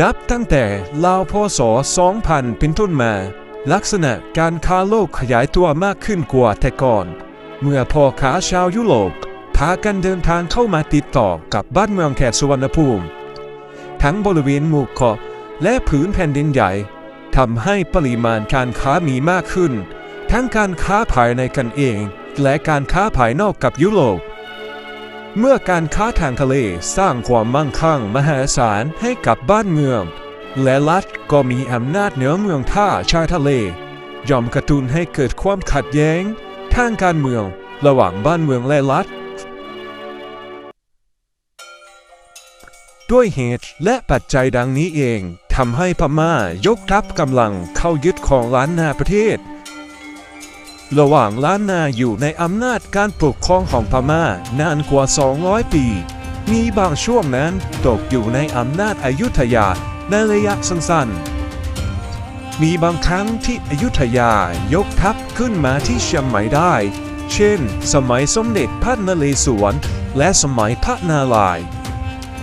นับตั้งแต่ราวพศ 2000 เป็นต้นมา ลักษณะการค้าโลกขยายตัวมากขึ้นกว่าแต่ก่อน เมื่อพ่อค้าชาวยุโรปพากันเดินทางเข้ามาติดต่อกับบ้านเมืองแถบสุวรรณภูมิ ทั้งบริเวณหมู่เกาะและผืนแผ่นดินใหญ่ทำให้ปริมาณการค้ามีมากขึ้น ทั้งการค้าภายในกันเอง และการค้าภายนอกกับยุโรป เมื่อการค้าทางทะเลสร้างความมั่งคั่งมหาศาลให้กับบ้านเมือง และรัฐก็มีอำนาจเหนือเมืองท่าชายทะเล ย่อมกระตุ้นให้เกิดความขัดแย้ง ทางการเมืองระหว่างบ้านเมืองและรัฐ ด้วยเหตุและปัจจัยดังนี้เองทำให้พม่ายกทัพกำลังเข้ายึดของล้านนาประเทศ ระหว่างล้านนาอยู่ในอำนาจการปกครองของพม่านานกว่า 200 ปี มีบางช่วงนั้นตกอยู่ในอำนาจอายุธยาในระยะสั้นๆ มีบางครั้งที่อยุธยายกทัพขึ้นมาที่เชียงใหม่ได้ เช่น สมัยสมเด็จพระนเรศวรและสมัยพระนารายณ์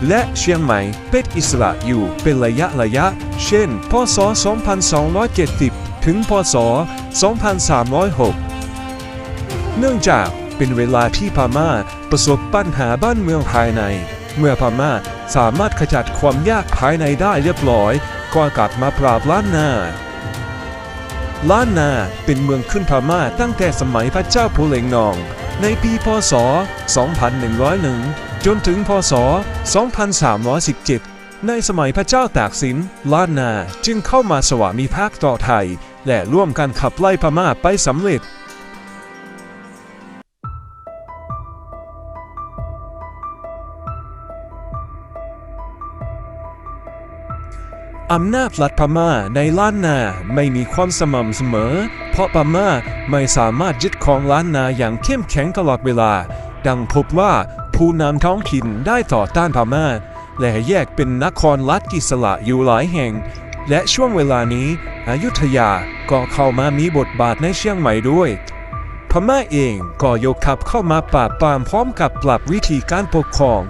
และเชียงใหม่เป็นอิสระอยู่เป็นระยะระยะ เช่น พศ 2270 ถึง พศ 2306 เนื่องจากเป็นเวลาที่พม่าประสบปัญหาบ้านเมืองภายใน เมื่อพม่าสามารถขจัดความยากภายในได้เรียบร้อยก็กลับมาปราบล้านนาล้านนาเป็นเมืองขึ้นพม่าตั้งแต่สมัยพระเจ้าพูเลงนอง ในปีพศ 2101 จนถึงพศ 2317 ในสมัยพระเจ้าตากสินล้านนาจึงเข้ามาสวามิภักดิ์ต่อไทย และร่วมกันขับไล่พม่าไปสำเร็จอำนาจรัฐพม่าในล้านนาไม่มีความสม่ำเสมอ เพราะพม่าไม่สามารถยึดครองล้านนาอย่างเข้มแข็งตลอดเวลา ดังพบว่าผู้นำท้องถิ่นได้ต่อต้านพม่า และแยกเป็นนครรัฐอิสระอยู่หลายแห่ง และช่วงเวลานี้อยุธยาก็เข้ามามีบทบาทในเชียงใหม่ด้วย พม่าเองก็ยกทัพเข้ามาปราบปรามพร้อมกับปรับวิธีการปกครอง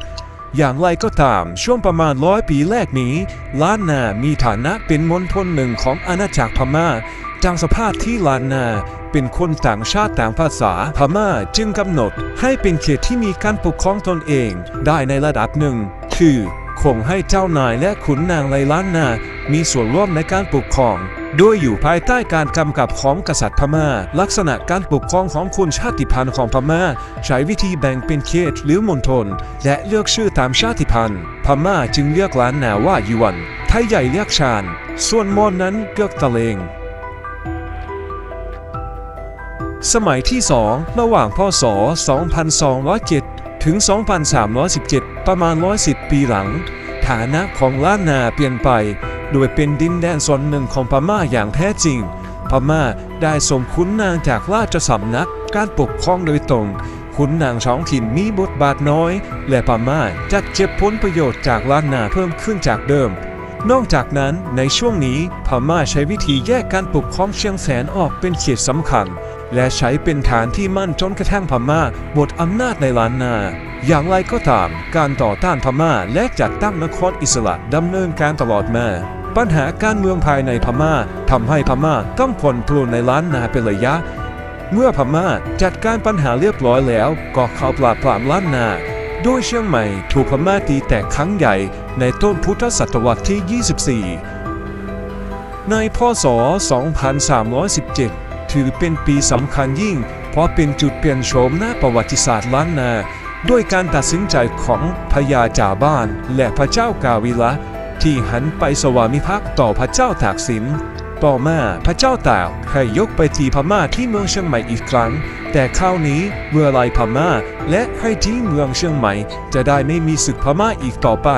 อย่างไรก็ตามช่วงประมาณร้อยปีแรกนี้ ล้านนามีฐานะเป็นมณฑลหนึ่งของอาณาจักรพม่าจังสภาพที่ล้านนาเป็นคนต่างชาติต่างภาษาพม่าจึงกำหนดให้เป็นเขตที่มีการปกครองตนเองได้ในระดับหนึ่ง คือ คงให้เจ้านายและขุนนางในล้านนา มีส่วนร่วมในการปกครอง โดยอยู่ภายใต้การกำกับของกษัตริย์พม่า ลักษณะการปกครองของคนชาติพันธุ์ของพม่า ใช้วิธีแบ่งเป็นเขตหรือมณฑลและเลือกชื่อตามชาติพันธุ์ พม่าจึงเรียกล้านนาว่ายวนไทยใหญ่เรียกชาญส่วนมอญนั้นเรียกตะเลงสมัยที่ 2 ระหว่างพศ 2207 ถึง 2317 ประมาณ 110 ปีหลัง ฐานะของล้านนาเปลี่ยนไป โดยเป็นดินแดนส่วนหนึ่งของพม่าอย่างแท้จริง พม่าได้ส่งขุนนางจากราชสำนักการปกครองโดยตรงขุนนางท้องถิ่นมีบทบาทน้อย และพม่าจะเจ็บผลประโยชน์จากล้านนาเพิ่มขึ้นจากเดิม นอกจากนั้นในช่วงนี้พม่าใช้วิธีแยกการปกครองเชียงแสนออกเป็นเขตสำคัญ และใช้เป็นฐานที่มั่นจนกระทั่งพม่าหมดอำนาจในล้านนา อย่างไรก็ตาม การต่อต้านพม่าและจัดตั้งนครอิสระดำเนินการตลอดมา ปัญหาการเมืองภายในพม่าทำให้พม่าต้องผ่อนปลนในล้านนาเป็นระยะ เมื่อพม่าจัดการปัญหาเรียบร้อยแล้ว ก็เข้าปราบปรามล้านนา โดยเชียงใหม่ถูกพม่าตีแตกครั้งใหญ่ในต้นพุทธศตวรรษที่ 24 ในพศ 2317 ถือเป็นปีสำคัญยิ่ง เพราะเป็นจุดเปลี่ยนโฉมหน้าประวัติศาสตร์ล้านนาด้วยการตัดสินใจของพญาจ่าบ้าน และพระเจ้ากาวิละ ที่หันไปสวามิภักดิ์ต่อพระเจ้าตากสิน ต่อมาพระเจ้าตากให้ยกไปตีพม่าที่เมืองเชียงใหม่อีกครั้ง แต่คราวนี้เมื่อไลพม่า และให้ที่เมืองเชียงใหม่ จะได้ไม่มีศึกพม่าอีกต่อไป